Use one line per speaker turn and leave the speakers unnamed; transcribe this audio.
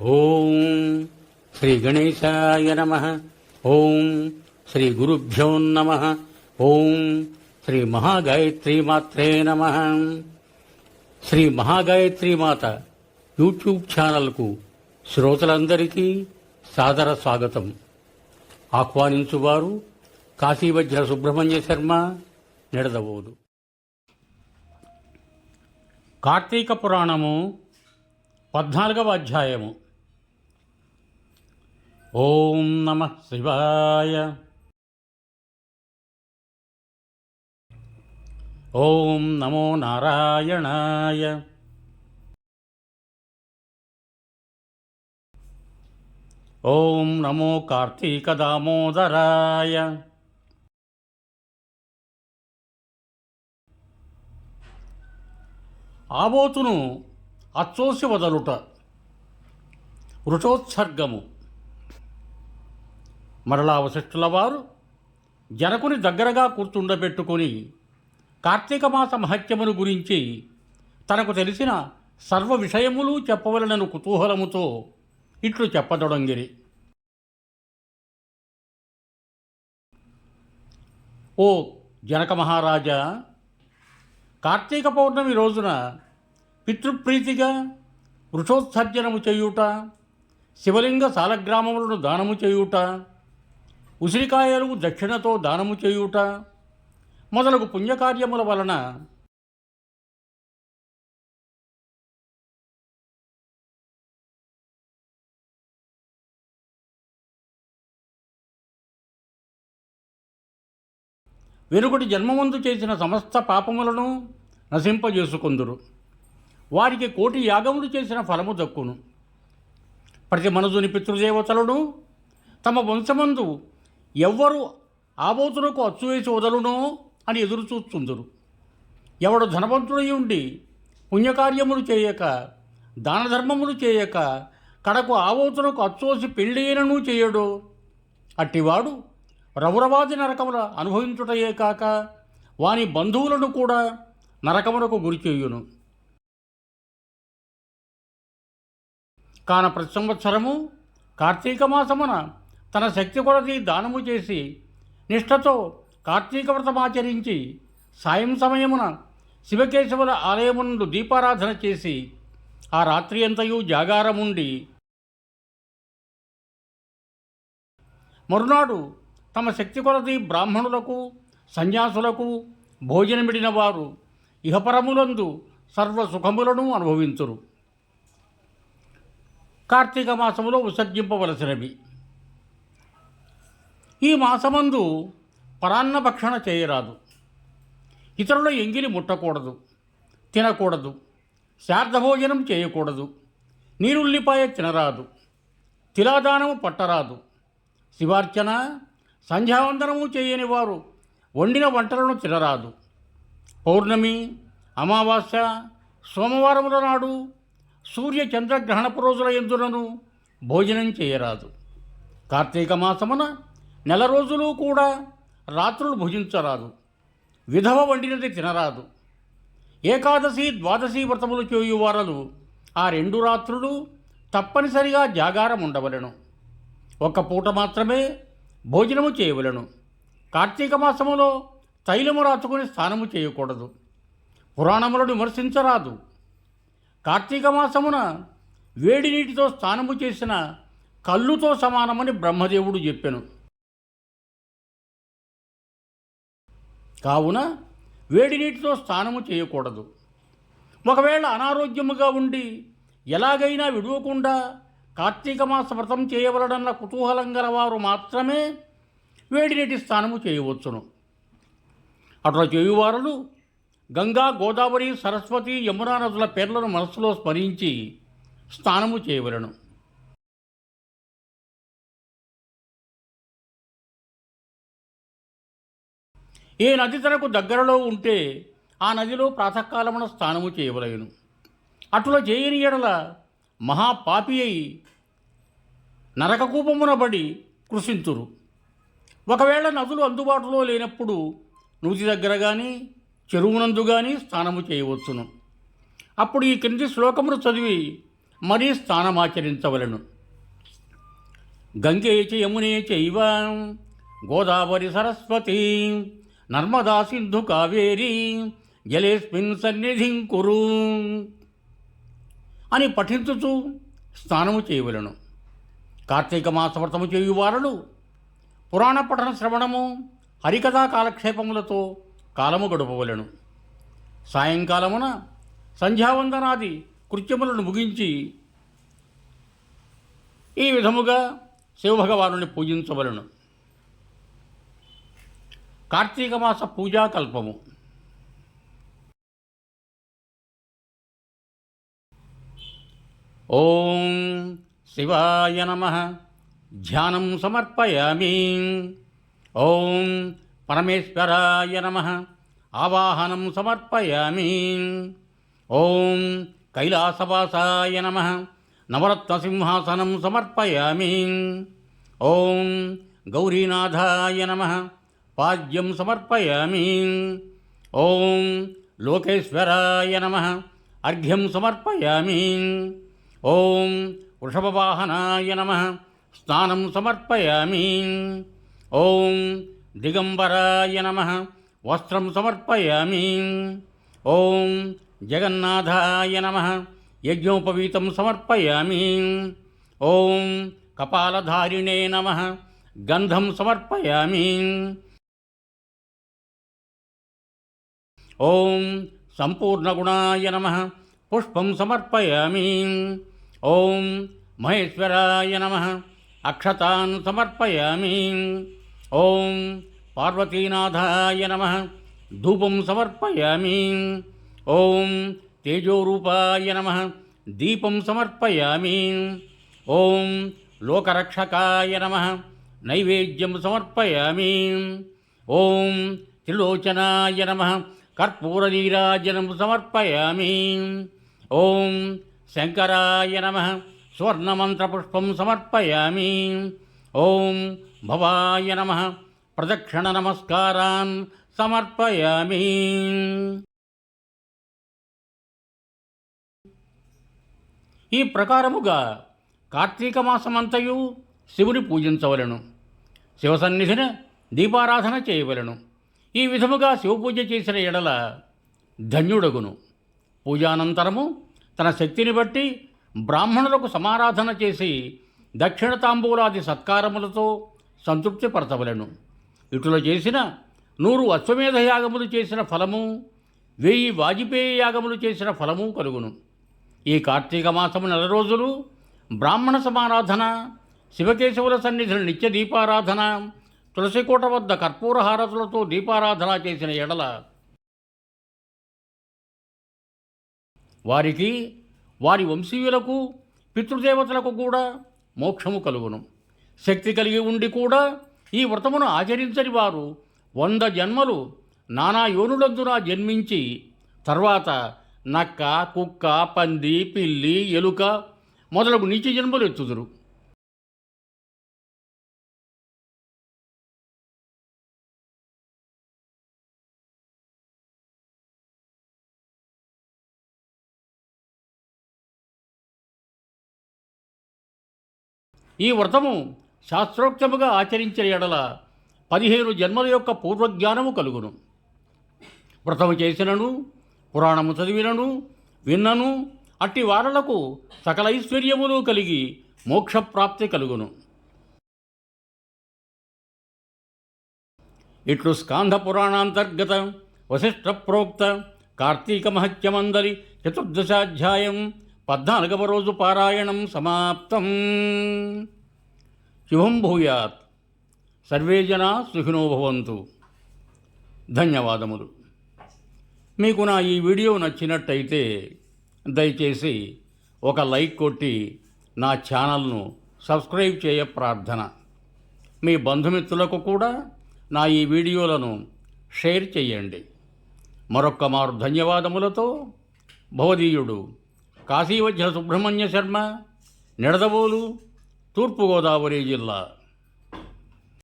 ఓం శ్రీ గణేశాయ నమ. ఓం శ్రీ గురుభ్యో నమ. ఓం శ్రీ మహాగాయత్రి మాత్రే నమ. శ్రీ మహాగాయత్రి మాత యూట్యూబ్ ఛానల్కు శ్రోతలందరికీ సాదర స్వాగతం. ఆహ్వానించువారు కాశీవజ్ర సుబ్రహ్మణ్య శర్మ నిడదవోదు. కార్తీక పురాణము పద్నాలుగవ అధ్యాయము. ఓం నమ శివాయ. ఓం నమో నారాయణాయ. ఓం నమో కార్తీక దామోదరాయ. ఆబోతును అచ్చోసి వదలుట. వృషోత్సర్గము. మరలా అవశిష్టుల వారు జనకుని దగ్గరగా కూర్చుండబెట్టుకొని కార్తీక మాస మహత్యమును గురించి తనకు తెలిసిన సర్వ విషయములు చెప్పవలనను కుతూహలముతో ఇట్లు చెప్పదొడంగిరి. ఓ జనక మహారాజా కార్తీక పౌర్ణమి రోజున పితృప్రీతిగా వృషోత్సర్జనము చేయుట శివలింగ సాలగ్రామములను దానము చేయుట ఉసిరికాయలు దక్షిణతో దానము చేయుట మొదలగు పుణ్యకార్యముల వలన వెనుకటి జన్మమందు చేసిన సమస్త పాపములను నశింపజేసుకుందురు. వారికి కోటి యాగములు చేసిన ఫలము దక్కును. ప్రతి మనుజుని పితృదేవతలను తమ వంశమందు ఎవ్వరు ఆబోతునకు అచ్చువేసి వదలునో అని ఎదురు చూస్తుందరు ఎవడు ధనవంతుడై ఉండి పుణ్యకార్యములు చేయక దానధర్మములు చేయక కడకు ఆబోతునకు అచ్చోసి పెళ్ళైనను చేయడు. అట్టివాడు రౌరవాది నరకముల అనుభవించుటయే కాక వాని బంధువులను కూడా నరకమునకు గురి చేయును. కాన ప్రతి సంవత్సరము కార్తీక మాసమున తన శక్తి కొలది దానము చేసి నిష్ఠతో కార్తీక వ్రతమాచరించి సాయం సమయమున శివకేశవుల ఆలయమునందు దీపారాధన చేసి ఆ రాత్రి అంతయు జాగారముండి మరునాడు తమ శక్తి కొలది బ్రాహ్మణులకు సన్యాసులకు భోజనమిడిన వారు ఇహపరములందు సర్వ సుఖములను అనుభవించురు కార్తీక మాసములో విసర్జింపవలసినవి. ఈ మాసమందు పరాన్న భక్షణ చేయరాదు. ఇతరుల ఎంగిలి ముట్టకూడదు తినకూడదు శార్ధభోజనం చేయకూడదు నీరుల్లిపాయ తినరాదు తిలాదానము పట్టరాదు శివార్చన సంధ్యావందనము చేయని వారు వండిన వంటలను తినరాదు. పౌర్ణమి అమావాస్య సోమవారముల నాడు సూర్య చంద్రగ్రహణపు రోజుల ఎందునను భోజనం చేయరాదు. కార్తీక మాసమున నెల రోజులు కూడా రాత్రులు భుజించరాదు. విధవ వండినది తినరాదు. ఏకాదశి ద్వాదశి వ్రతములు చేయువారలు ఆ రెండు రాత్రులు తప్పనిసరిగా జాగారం ఉండవలెను. ఒక పూట మాత్రమే భోజనము చేయవలెను. కార్తీక మాసములో తైలము రాచుకుని స్నానము చేయకూడదు. పురాణములను విమర్శించరాదు. కార్తీక మాసమున వేడి నీటితో స్నానము చేసిన కళ్ళుతో సమానమని బ్రహ్మదేవుడు చెప్పెను. కావున వేడి నీటితో స్నానము చేయకూడదు. ఒకవేళ అనారోగ్యముగా ఉండి ఎలాగైనా విడవకుండా కార్తీక మాస వ్రతం చేయవలడన్న కుతూహలం గలవారు మాత్రమే వేడి నీటి స్నానము చేయవచ్చును. అట్లా చేయువారులు గంగా గోదావరి సరస్వతి యమునా నదుల పేర్లను మనస్సులో స్మరించి స్నానము చేయవలను. ఏ నది తనకు దగ్గరలో ఉంటే ఆ నదిలో ప్రాతకాలమున స్నానము చేయవలయను అటుల చేయని ఎడల మహాపాపి అయి నరకకూపమున బడి కృషించురు. ఒకవేళ నదులు అందుబాటులో లేనప్పుడు నూతి దగ్గర కానీ చెరువునందు కానీ స్నానము చేయవచ్చును. అప్పుడు ఈ క్రింది శ్లోకమును చదివి మరీ స్నానమాచరించవలను. గంగే చ యమునే చైవ గోదావరి సరస్వతి నర్మదా సింధు కావేరీ జలేస్మిన్ సన్నిధిం కురు అని పఠించుచు స్నానము చేయవలను. కార్తీక మాస వ్రతము చేయువారలు పురాణ పఠన శ్రవణము హరికథా కాలక్షేపములతో కాలము గడపవలను. సాయంకాలమున సంధ్యావందనాది కృత్యములను ముగించి ఈ విధముగా శివభగవాను పూజించవలను. కార్తీక మాస పూజాకల్పము ఓం శివాయ నమ. ధ్యానం సమర్పయామి. ఓం పరమేశ్వరాయ నమ. ఆవాహనం సమర్పయామి. ఓం కైలాసవాసాయ నమ. నవరత్నసింహాసనం సమర్పయామి. ఓం గౌరీనాథాయ నమ. పాద్యం సమర్పయామి. ఓం లోకేశ్వరాయ నమ. అర్ఘ్యం సమర్పయామి. ఓం వృషభవాహనాయ నమ. స్నానం సమర్పయామి. ఓం దిగంబరాయ నమ. వస్త్రం సమర్పయామి. ఓం జగన్నాథాయ నమ. యజ్ఞోపవీతం సమర్పయామి. ఓం కపాలధారిణే నమ. గంధం సమర్పయామి. ఓం సంపూర్ణగుణాయ నమ పుష్పం సమర్పయామి ఓం మహేశ్వరాయ నమ అక్షతాన్ సమర్పయామి ఓం పార్వతీనాథాయ నమ ధూపం సమర్పయామి ఓం తేజోరూపాయ నమ దీపం సమర్పయామి ఓం లోకరక్షకాయ నమ నైవేద్యం సమర్పయామి ఓం త్రిలోచనాయ నమ కర్పూరనీరాజనం సమర్పయామి. ఓం శంకరాయ నమ. స్వర్ణమంత్రపుష్పం సమర్పయామి. ఓం భవాయ నమ. ప్రదక్షిణ నమస్కారాన్ సమర్పయామి. ఈ ప్రకారముగా కార్తీక మాసమంతయు శివుని పూజించవలను. శివసన్నిధిన దీపారాధన చేయవలను. ఈ విధముగా శివపూజ చేసిన ఎడల ధన్యుడగును. పూజానంతరము తన శక్తిని బట్టి బ్రాహ్మణులకు సమారాధన చేసి దక్షిణ తాంబూలాది సత్కారములతో సంతృప్తిపరచవలను ఇటులో చేసిన నూరు అశ్వమేధ యాగములు చేసిన ఫలము వెయ్యి వాజపేయి యాగములు చేసిన ఫలము కలుగును. ఈ కార్తీక మాసము నెల రోజులు బ్రాహ్మణ సమారాధన శివకేశవుల సన్నిధుల నిత్య దీపారాధన తులసికోట వద్ద కర్పూర హారతులతో దీపారాధన చేసిన ఎడల వారికి వారి వంశీయులకు పితృదేవతలకు కూడా మోక్షము కలుగును. శక్తి కలిగి ఉండి కూడా ఈ వ్రతమును ఆచరించని వారు వంద జన్మలు నానా యోనులందున జన్మించి తర్వాత నక్క కుక్క పంది పిల్లి ఎలుక మొదలగు నీచి జన్మలు ఎత్తుదురు. ఈ వ్రతము శాస్త్రోక్తముగా ఆచరించిన ఎడల పదిహేను జన్మల యొక్క పూర్వజ్ఞానము కలుగును. వ్రతము చేసినను పురాణము చదివినను విన్నను అట్టి వారలకు సకల ఐశ్వర్యములు కలిగి మోక్షప్రాప్తి కలుగును. ఇట్లు స్కాంధ పురాణాంతర్గత వశిష్ఠ ప్రోక్త కార్తీక మహత్యమందరి చతుర్దశాధ్యాయం పద్నాలుగవ రోజు పారాయణం సమాప్తం. శుభం భూయాత్. సర్వే జనా సుఖినో భవంతు. ధన్యవాదములు. మీకు నా ఈ వీడియో నచ్చినట్టయితే దయచేసి ఒక లైక్ కొట్టి నా ఛానల్ను సబ్స్క్రైబ్ చేయ ప్రార్థన. మీ బంధుమిత్రులకు కూడా నా ఈ వీడియోలను షేర్ చేయండి. మరొక్క మారు ధన్యవాదములతో భవదీయుడు కాశీవజ్ర సుబ్రహ్మణ్య శర్మ నిడదవోలు తూర్పుగోదావరి జిల్లా.